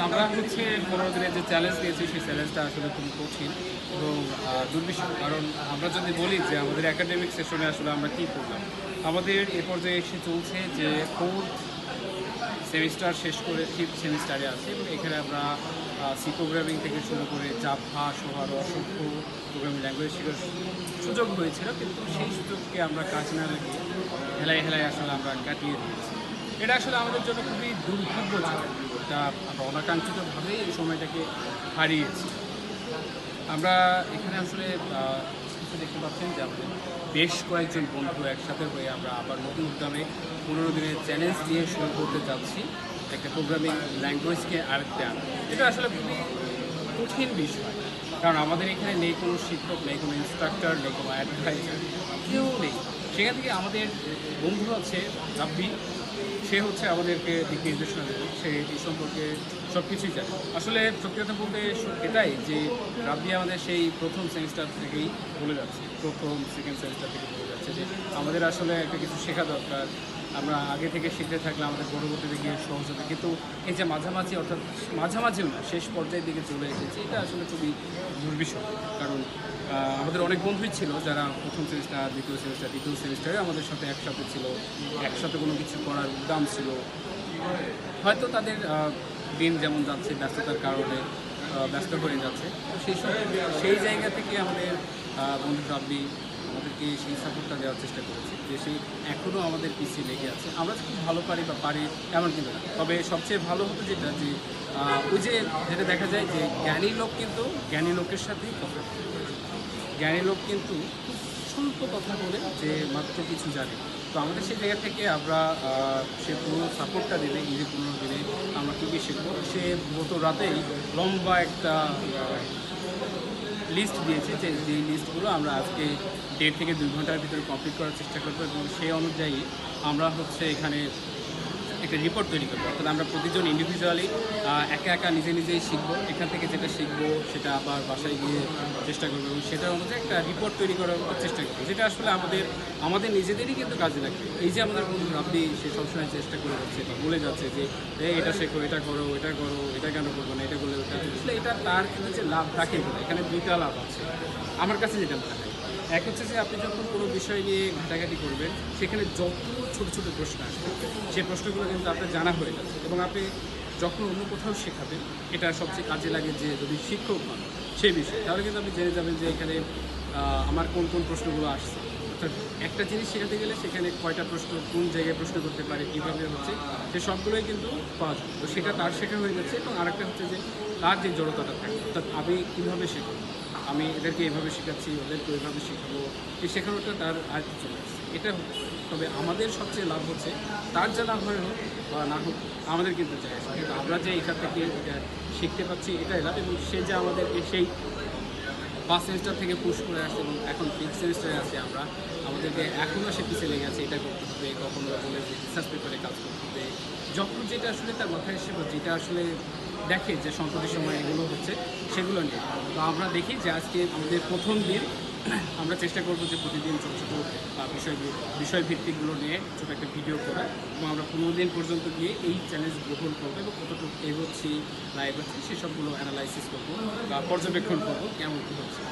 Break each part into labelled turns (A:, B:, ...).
A: আমরা হচ্ছে পনেরো যে চ্যালেঞ্জ নিয়েছি সেই চ্যালেঞ্জটা আসলে খুবই কঠিন এবং আহ, দুর্বিষহ। কারণ আমরা যদি বলি যে আমাদের একাডেমিক সেশনে আসলে আমরা কী করলাম? আমাদের এ পর্যায়ে এসে চলছে যে ফোর্থ সেমিস্টার শেষ করে ফিফথ সেমিস্টারে আছে এবং এখানে আমরা সি প্রোগ্রামিং থেকে শুরু করে জাভা সহ আরও অসংখ্য প্রোগ্রামিং ল্যাঙ্গুয়েজ শেখার সুযোগ হয়েছিল কিন্তু সেই সুযোগকে আমরা কাজ না লাগিয়ে হেলায় হেলায় আসলে আমরা কাটিয়ে দিয়েছি। এটা আসলে আমাদের জন্য খুবই দুর্ভাগ্যজনক। এটা আমরা অনাকাঙ্ক্ষিতভাবেই এই সময়টাকে হারিয়েছি। আমরা এখানে আসলে দেখতে পাচ্ছেন যে আমাদের বেশ কয়েকজন বন্ধু একসাথে হয়ে আমরা আবার নতুন উদ্যমে পনেরো দিনের চ্যালেঞ্জ দিয়ে শুরু করতে যাচ্ছি। একটা প্রোগ্রামিং ল্যাঙ্গুয়েজকে আরেকটা। এটা আসলে খুবই কঠিন বিষয়। কারণ আমাদের এখানে নেই কোনো শিক্ষক, নেই কোনো ইনস্ট্রাক্টর নেই কোনো অ্যাডভাইজার কেউ নেই। সেখান থেকে আমাদের বন্ধু আছে রাব্বি। সে হচ্ছে আমাদেরকে দিক নির্দেশনা দেবে। সে এই সম্পর্কে সব কিছুই জানে। আসলে সত্যি কথা বলতে এটাই যে রাব্বি আমাদের সেই প্রথম সেমিস্টার থেকেই বলে যাচ্ছে। প্রথম সেকেন্ড সেমিস্টার থেকে বলে যাচ্ছে যে আমাদের আসলে একটা কিছু শেখা দরকার। আমরা আগে থেকে শিখতে থাকলে আমাদের পরবর্তীতে গিয়ে সহজ হবে। কিন্তু এই যে মাঝামাঝি অর্থাৎ মাঝামাঝিও না, শেষ পর্যায়ের দিকে চলে এসেছে, এটা আসলে খুবই দুর্বিষহ। কারণ আমাদের অনেক বন্ধুই ছিল যারা প্রথম সেমিস্টার দ্বিতীয় সেমিস্টার তৃতীয় সেমিস্টারে আমাদের সাথে একসাথে ছিল। একসাথে কোনো কিছু করার উদ্যম ছিল। হয়তো তাদের দিন যেমন যাচ্ছে, ব্যস্ততার কারণে ব্যস্ত হয়ে যাচ্ছে। সেই সেই জায়গা থেকে আমাদের বন্ধু রাব্বি আমাদেরকে সেই সাপোর্টটা দেওয়ার চেষ্টা করেছে যে সেই এখনও আমাদের পিছিয়ে লেগে আছে। আমরা খুব ভালো পারি বা পারি, এমন কিন্তু না। তবে সবচেয়ে ভালো হতো যেটা যে ওই যে যেটা দেখা যায় যে জ্ঞানী লোক কিন্তু জ্ঞানী লোকের সাথেই কথা। জ্ঞানী লোক কিন্তু স্বল্প কথা বলে যে মাত্র কিছু জানে। তো আমাদের সেই জায়গা থেকে আমরা সে পুরো সাপোর্টটা দেবে ইংরেজি পনেরো দিনে আমরা কী কী শিখব, সে গত রাতেই লম্বা একটা লিস্ট দিয়েছে যে যে লিস্টগুলো আমরা আজকে দেড় থেকে দুই ঘণ্টার ভিতরে কমপ্লিট করার চেষ্টা করব এবং সেই অনুযায়ী আমরা হচ্ছে এখানে একটা রিপোর্ট তৈরি করব। অর্থাৎ আমরা প্রতিজন ইন্ডিভিজুয়ালি একা একা নিজে নিজেই শিখব। এখান থেকে যেটা শিখব সেটা আবার বাসায় গিয়ে চেষ্টা করব এবং সেটা অনুযায়ী একটা রিপোর্ট তৈরি করার চেষ্টা করব। যেটা আসলে আমাদের আমাদের নিজেদেরই কিন্তু কাজে লাগবে এই যে আমাদের বন্ধু রাব্বি সে সবসময় চেষ্টা করে যাচ্ছে বা বলে যাচ্ছে যে "এ, এটা শেখো এটা করো এটা করো এটা কেন করব না এটা করলে ওটা আসলে এটা তার কিন্তু যে লাভ থাকে এখানে দুইটা লাভ আছে। আমার কাছে যেটা মনে হয় এক হচ্ছে যে আপনি যখন কোনো বিষয় নিয়ে ঘাটাঘাটি করবেন, সেখানে যত ছোট ছোট প্রশ্ন আসবে সেই প্রশ্নগুলো কিন্তু আপনার জানা হয়ে যাচ্ছে। এবং আপনি যখন অন্য কোথাও শেখাবেন, এটা সবচেয়ে কাজে লাগে যে যদি শিক্ষক হন সেই বিষয়ে, তাহলে কিন্তু আপনি জেনে যাবেন যে এখানে আমার কোন কোন প্রশ্নগুলো আসছে। অর্থাৎ একটা জিনিস শেখাতে গেলে সেখানে কয়টা প্রশ্ন, কোন জায়গায় প্রশ্ন করতে পারে, কীভাবে হচ্ছে, সে সবগুলোই কিন্তু পাওয়া যায়। তো সেটা তার শেখা হয়ে যাচ্ছে এবং আরেকটা হচ্ছে যে তার যে জড়তাটা থাকে, অর্থাৎ আমি কীভাবে শেখাবো? আমি এদেরকে এভাবে শেখাচ্ছি, ওদেরকে ওইভাবে শেখাবো, এই শেখানোটা তার আয়ত্তে চলে আসছে এটা তবে আমাদের সবচেয়ে লাভ হচ্ছে, তার যা লাভ হয় হোক বা না হোক, আমাদের কিন্তু যায় আসে কিন্তু আমরা যে এখান থেকে এটা শিখতে পাচ্ছি এটাই লাভ এবং সে যে আমাদেরকে সেই ফার্স্ট সেমিস্টার থেকে পুশ করে আসছে এবং এখন ফিফথ সেমিস্টারে আছে আমরা, আমাদেরকে এখনও সে পিছিয়ে লেগে আছে, এটা করতে হবে, কখনো বলে রিসার্চ পেপারে কাজ করতে হবে। যখন যেটা আসলে তার মাথায় এসে যেটা আসলে দেখে যে সম্প্রতি সময় এগুলো হচ্ছে সেগুলো নিয়ে। তো আমরা দেখি যে আজকে আমাদের প্রথম দিন আমরা চেষ্টা করব যে প্রতিদিন ছোটো ছোটো আহ, বিষয়গুলো বিষয়ভিত্তিকগুলো নিয়ে ছোটো একটা ভিডিও করা এবং আমরা পনেরো দিন পর্যন্ত গিয়ে এই চ্যালেঞ্জ গ্রহণ করব এবং কতটুকু এগোচ্ছি না এগোচ্ছি সেসবগুলো অ্যানালাইসিস করব বা পর্যবেক্ষণ করব কেমন কী হচ্ছে।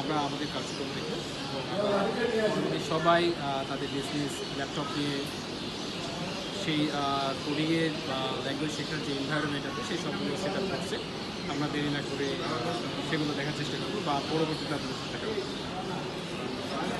A: আমরা আমাদের কার্যক্রম দেখব সবাই তাদের বিজনেস ল্যাপটপ নিয়ে সেই কোডিংয়ের বা ল্যাঙ্গুয়েজ শেখার যে এনভায়রনমেন্ট আছে, সেই সবগুলো সেট আপ করছে আমরা দেরি না করে সেগুলো দেখার চেষ্টা করব বা পরবর্তীতে আপনাদের চেষ্টা করব